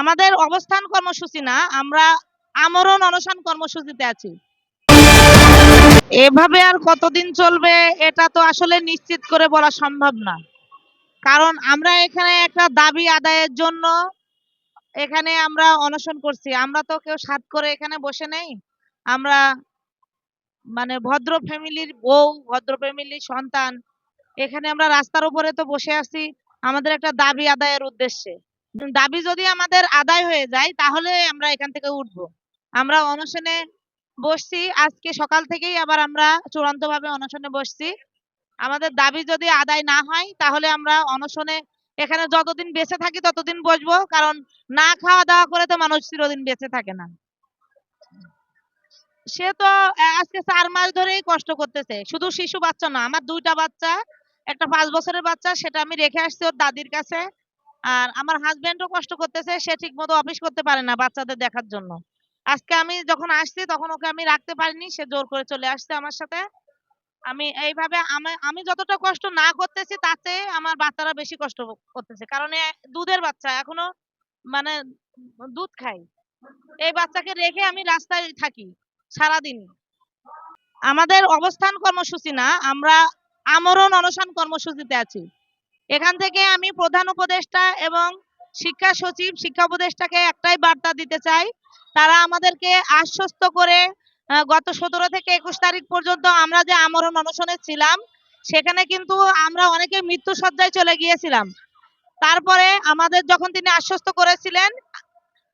আমাদের অবস্থান কর্মসূচি না, আমরা আমরণ অনশন কর্মসূচিতে আছি। এভাবে আর কতদিন চলবে, এটা তো আসলে নিশ্চিত করে বলা সম্ভব না। কারণ আমরা এখানে একটা দাবি আদায়ের জন্য এখানে আমরা অনশন করছি। আমরা তো কেউ সাত করে এখানে বসে নেই। আমরা মানে ভদ্র ফ্যামিলির বউ, ভদ্র ফ্যামিলির সন্তান, এখানে আমরা রাস্তার উপরে তো বসে আছি। আমাদের একটা দাবি আদায়ের উদ্দেশ্যে। দাবি যদি আমাদের আদায় হয়ে যায়, তাহলে আমরা এখান থেকে উঠবো। আমরা অনশনে বসছি, আজকে সকাল থেকেই আবার আমরা চূড়ান্ত ভাবে অনশনে বসছি। আমাদের দাবি যদি আদায় না হয়, তাহলে আমরা অনশনে এখানে যতদিন বেঁচে থাকি ততদিন বসবো, কারণ না খাওয়া দাওয়া করে তো মানুষ চিরদিন বেঁচে থাকে না। সে তো আজকে চার মাস ধরেই কষ্ট করতেছে। শুধু শিশু বাচ্চা না, আমার দুইটা বাচ্চা, একটা পাঁচ বছরের বাচ্চা, সেটা আমি রেখে আসছি ওর দাদির কাছে। আর আমার হাজবেন্ডও কষ্ট করতেছে, সে ঠিক মতো অফিস করতে পারে না বাচ্চাদের দেখার জন্য। আজকে আমি যখন আসছি, তখন ওকে আমি রাখতে পারিনি, সে জোর করে চলে আসছে আমার সাথে। আমি এইভাবে আমি আমি যতটা কষ্ট না করতেছি চেয়ে আমার বাচ্চারা বেশি কষ্ট করতেছে। কারণ দুধের বাচ্চা, এখনও মানে দুধ খাই। এই বাচ্চাকে রেখে আমি রাস্তায় থাকি সারাদিন। আমাদের অবস্থান কর্মসূচি না, আমরা আমরণ অনশন কর্মসূচিতে আছি। এখান থেকে আমি প্রধান উপদেষ্টা এবং শিক্ষা সচিব, শিক্ষা উপদেষ্টাকে একটাই বার্তা দিতে চাই। তারা আমাদেরকে আশ্বস্ত করে গত সতেরো থেকে একুশ তারিখ পর্যন্ত আমরা যে আমরণ অনশনে ছিলাম, সেখানে কিন্তু আমরা অনেকে মৃত্যু সজ্জায় চলে গিয়েছিলাম। তারপরে আমাদের যখন তিনি আশ্বস্ত করেছিলেন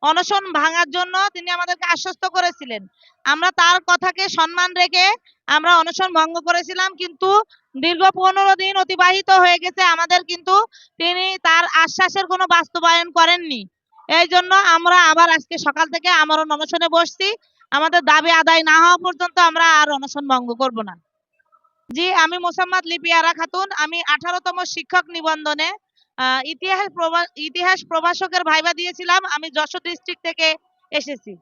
অনশন ভাঙার জন্য তিনি আমাদেরকে আশ্বস্ত করেছিলেন। আমরা তার কথাকে সম্মান রেখে আমরা অনশন ভঙ্গ করেছিলাম, কিন্তু দীর্ঘ পনেরো দিন অতিবাহিত হয়ে গেছে আমাদের, কিন্তু তিনি তার আশ্বাসের কোনো বাস্তবায়ন করেননি। এই জন্য আমরা আবার আজকে সকাল থেকে আমরণ অনশনে বসছি। আমাদের দাবি আদায় না হওয়া পর্যন্ত আমরা আর অনশন ভঙ্গ করব না। জি, আমি মোসাম্মদ লিপিয়ারা খাতুন। আমি আঠারোতম শিক্ষক নিবন্ধনে ইতিহাস প্রভা- ইতিহাস প্রভাষকের ভাইবা দিয়েছিলাম। আমি যশোর ডিস্ট্রিক্ট থেকে এসেছি।